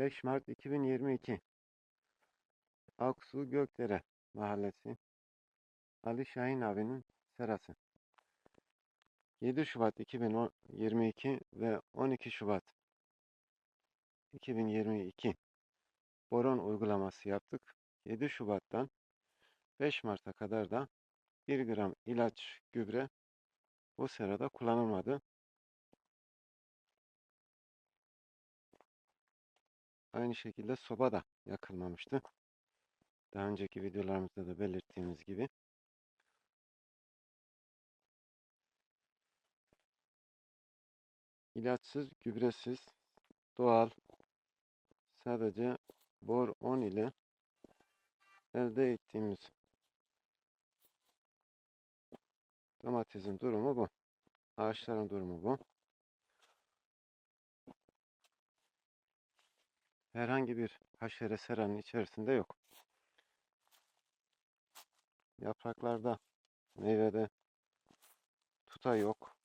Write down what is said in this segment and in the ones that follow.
5 Mart 2022 Aksu Gökdere Mahallesi Ali Şahin abinin serası 7 Şubat 2022 ve 12 Şubat 2022 boron uygulaması yaptık. 7 Şubat'tan 5 Mart'a kadar da 1 gram ilaç gübre bu serada kullanılmadı. Aynı şekilde soba da yakılmamıştı. Daha önceki videolarımızda da belirttiğimiz gibi. İlaçsız, gübresiz, doğal, sadece bor 10 ile elde ettiğimiz domatesin durumu bu. Ağaçların durumu bu. Herhangi bir haşere seranın içerisinde yok. Yapraklarda, meyvede tuta yok.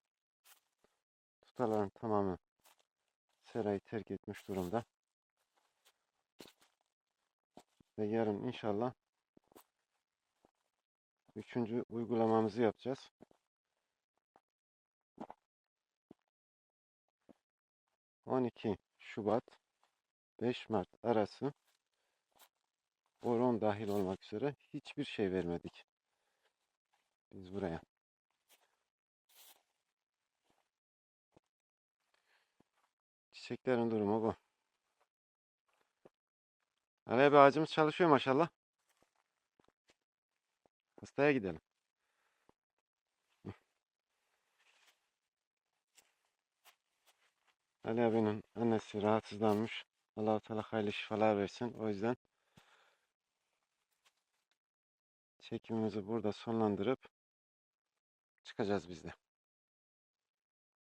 Tutaların tamamı serayı terk etmiş durumda. Ve yarın inşallah üçüncü uygulamamızı yapacağız. ...12 Şubat 5 Mart arası boron dahil olmak üzere hiçbir şey vermedik. Biz buraya. Çiçeklerin durumu bu. Bir ağacımız çalışıyor maşallah. Hastaya gidelim. Ali abinin annesi rahatsızlanmış. Allah-u Teala hayırlı şifalar versin. O yüzden çekimimizi burada sonlandırıp çıkacağız biz de.